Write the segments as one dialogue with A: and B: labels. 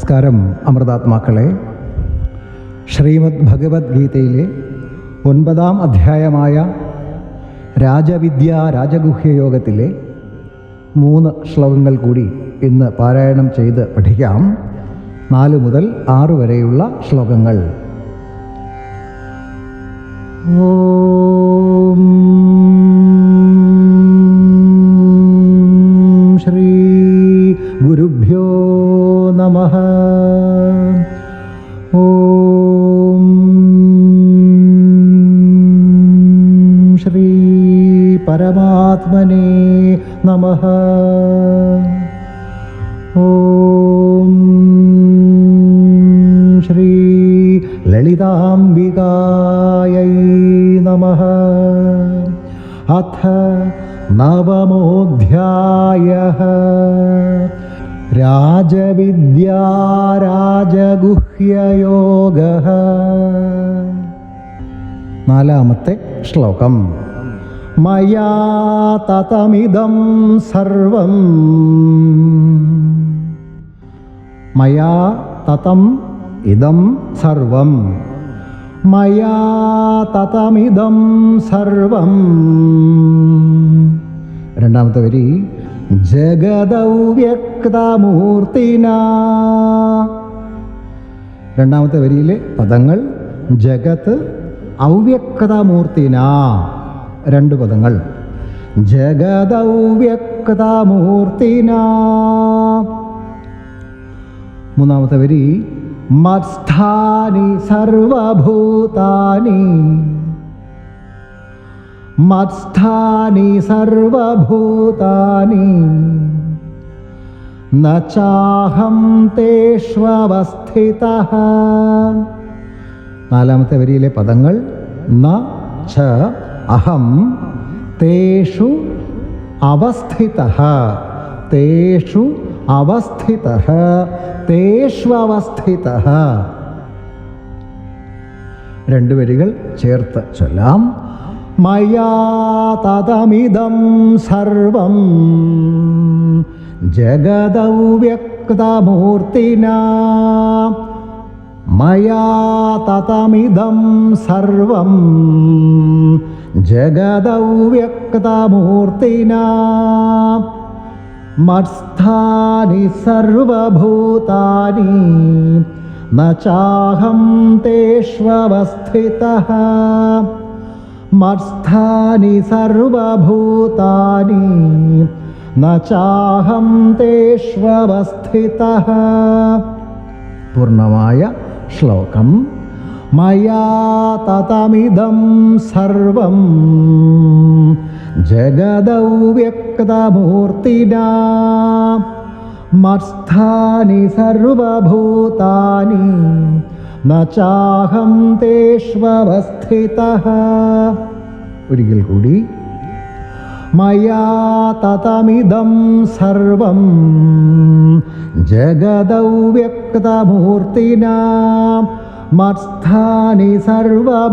A: നമസ്കാരം അമൃതാത്മാക്കളെ. ശ്രീമദ് ഭഗവത്ഗീതയിലെ ഒൻപതാം അധ്യായമായ രാജവിദ്യ രാജഗുഹ്യയോഗത്തിലെ മൂന്ന് ശ്ലോകങ്ങൾ കൂടി ഇന്ന് പാരായണം ചെയ്ത് പഠിക്കാം. നാല് മുതൽ ആറ് വരെയുള്ള ശ്ലോകങ്ങൾ. ഓം परमात्मने नमः ॐ श्री ललिताम्बिकायै नमः अथ नवमोऽध्यायः രാജവിദ്യാരാജഗുഹ്യയോഗ നാലാമത്തെ ശ്ലോകം മയാ തതമിതം സർവം. മയാ തതം ഇദം സർവം. മയാ തതമിതം സർവം. രണ്ടാമത്തെ വരി ജഗദൗ വ്യക്തമൂർത്തിന രണ്ടാമത്തെ വരിയിലെ പദങ്ങൾ ജഗത്ത് ഔവ്യക്തമൂർത്തിന. രണ്ട് പദങ്ങൾ. ജഗദൗവ്യക്തമൂർത്തിന. മൂന്നാമത്തെ വരി മത്സ്ഥാനി സർവഭൂതാനി. മത്സ്ഥാനി സർവഭൂതാനി. ന ചാഹം തേഷ്വസ്ഥിത നാലാമത്തെ വരിയിലെ പദങ്ങൾ ന ച അഹം തേഷു അവസ്ഥിത. തേഷു അവസ്ഥിത. തേഷ്വസ്ഥിത രണ്ട് വരികൾ ചേർത്ത് ചൊല്ലാം. മയാ തതമിദം സർവം. വ്യക്തമൂർത്തിന മയാ തതമിദം സർവം. ജഗദൗ വ്യക്തമൂർത്തിന മത്സ്ഥാനി സർവഭൂതാനി ന ചാഹം തേഷ്വസ്ഥിത മത്സ്ഥാനി സർവഭൂതാനി ന ചാഹം തേഷ്വസ്ഥിത പൂർണമായ ശ്ലോകം മയാ തതമിദം സർവം. ജഗദൗ വ്യക്തമൂർത്തിന മത്സ്ഥാനി സർവഭൂതാനി നാഹം തേഷ്വസ്ഥിത ഒരിക്കൽ കൂടി. മയാ തതമിദം സർവം. ജഗദൗ വ്യക്തമൂർത്തിന മത്സ്ഥാനി സർവഭൂതാനി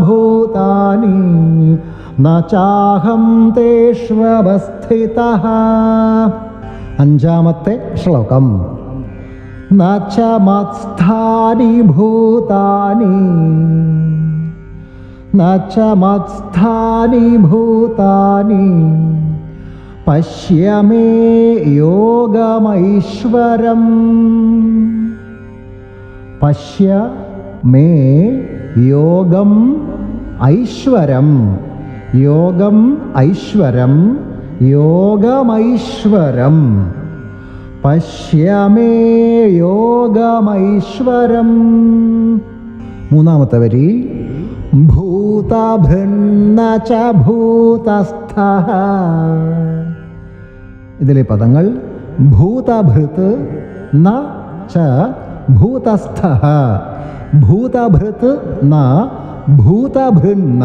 A: നാഹം തേഷ്വസ്ഥിത അഞ്ചാമത്തെ ശ്ലോകം. നച്ച മത്സ്ഥാനി ഭൂതാനി. നച്ച മത്സ്ഥാനി ഭൂതാനി. പശ്യ യോഗമൈശ്വരം. പശ്യ മേ യോഗം ഐശ്വരം. യോഗം ഐശ്വരം യോഗമൈശ്വരം. പശ്യമേ യോഗമൈശ്വരം. മൂന്നാമത്തെ വരി. ഭൂതഭിന്ന ച ഭൂതസ്ഥ. ഇതിലെ പദങ്ങൾ ഭൂതഭൃത് ന ച ഭൂതസ്ഥ. ഭൂതഭൃത് ന ഭൂതഭൃന്ന.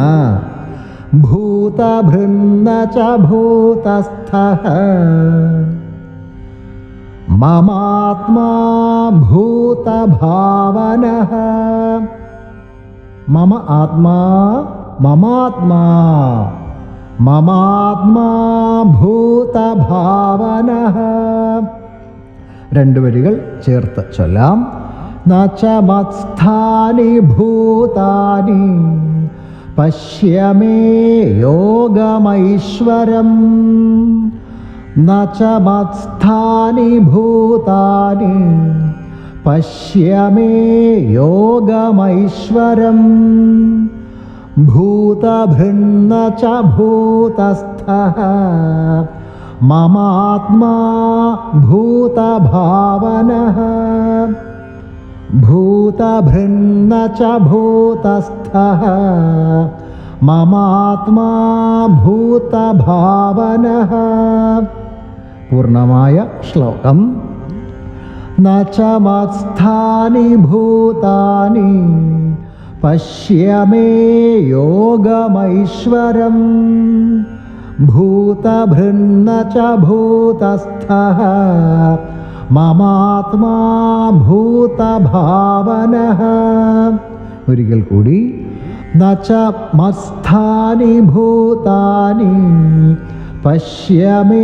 A: ഭൂതഭൃന്ന ച ഭൂതസ്ഥ. മമാത്മാ ഭൂതഭാവന. മമ ആത്മാ മമാത്മാ. മമാത്മാ ഭൂതഭാവന. രണ്ട് വരികൾ ചേർത്ത് ചൊല്ലാം. न च मत्स्थानि भूतानि, पश्य मे योगमैश्वरम्। न च मत्स्थानि भूतानि, पश्य मे योगमैश्वरम्। भूतभृन्न च भूतस्थः, ममात्मा भूतभावनः। भूतभृन्न च भूतस्थः മമാത്മാ ഭൂതഭാവന പൂർണ്ണമായ ശ്ലോകം നമത്സ്ഥാനി ഭൂതാനി പശ്യമേ യോഗമൈശ്വരം ഭൂതഭൃന്ന ച ഭൂതസ്ഥ മമാത്മാ ഭൂതഭാവനഃ ഒരിക്കൽ കൂടി നച്ച മസ്ഥാനി ഭൂതാനി പശ്യ മേ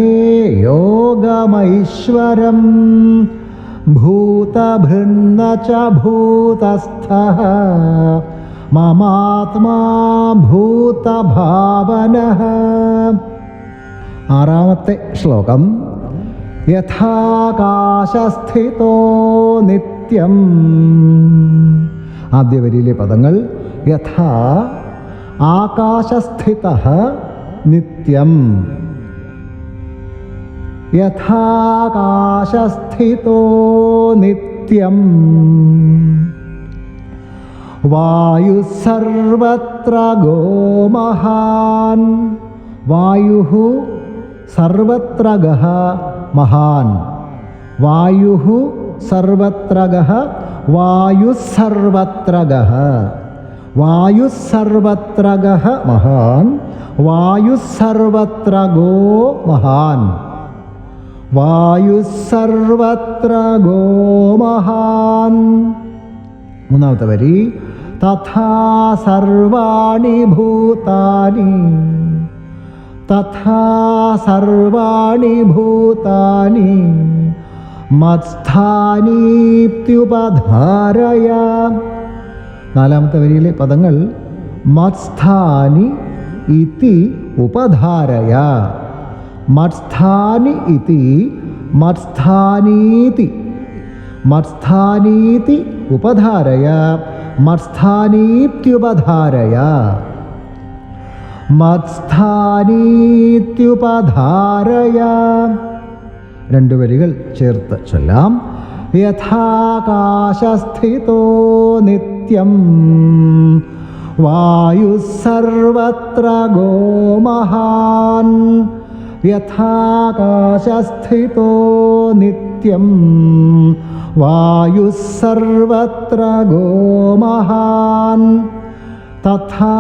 A: യോഗമൈശ്വരം ഭൂതഭൃന്ന ച ഭൂതസ്ഥഃ മമാത്മാ ഭൂതഭാവനഃ ആറാമത്തെ ശ്ലോകം യഥാകാശസ്ഥിതോ നിത്യം. ആദ്യ വരിയിലെ പദങ്ങൾ യഥാ ആകാശസ്ഥിത നിത്യം. യഥാകാശസ്ഥിതോ നിത്യം. വായു സർവത്ര ഗോമഹാൻ. വായു സർവത്ര ഗഹ മഹാൻ. വായു സർവത്രഗ ഗഹ വായു സർവത്ര ഗഹ വായു സർവത്ര ഗഹ മഹാൻ വായു സർവത്ര ഗോ മഹാൻ. വായു സർവത്ര ഗോ മഹാൻ. മൂന്നാമത്തെ വരി തഥാ സർവാണി ഭൂതാനി. തഥാ സർവാണി ഭൂതാനി മത്സ്ഥാനീപ്തിയുപധാരയ നാലാമത്തെ വരിയിലെ പദങ്ങൾ മത്സ്ഥാനി ഇതി ഉപധാരയ। മത്സ്ഥാനി ഇതി മത്സ്ഥാനീതി। മത്സ്ഥാനീതി ഉപധാരയ। മത്സ്ഥാനീത്യുപധാരയ മത്സ്ഥാനീത്യുപധാരയ. രണ്ടു വരികൾ ചേർത്ത് ചൊല്ലാം. യഥാകാശസ്ഥിതോ നിത്യം. വായു സർവത്ര ഗോമഹാൻ. യഥാകാശസ്ഥിതോ നിത്യം. വായു സർവത്ര ഗോമഹാൻ. തഥാ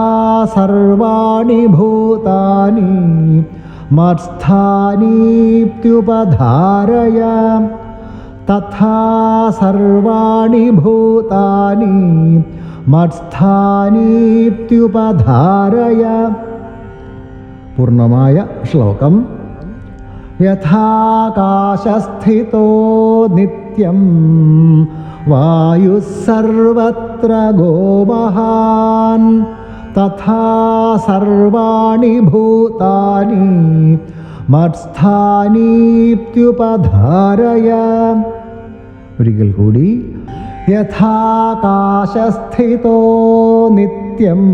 A: സർവാണി ഭൂതാനി മത്സ്ഥാനീപ്യുപധാരയ തഥാ സർവാണി ഭൂതാനി മത്സ്ഥാനീപ്യുപധാരയ പൂർണമായ ശ്ലോകം യഥാകാശസ്ഥിതോ നിത്യം വായു സർവത്ര ഗോമഹാൻ തഥാ സർവാണി ഭൂതാനി മത്സ്ഥാനീപ്യുപധാരയ ഒരിക്കൽ കൂടി യഥാകാശസ്ഥിതോ നിത്യം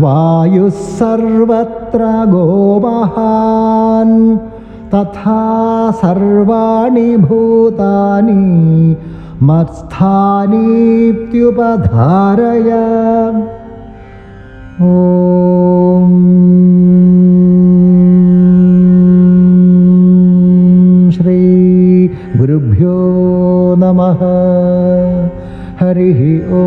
A: വായു സർവത്ര ഗോമഹാൻ തഥാ സർവാണി ഭൂതാനി मत्स्थानीप्त्युपधारय। ॐ श्री गुरुभ्यो नमः। हरिः ॐ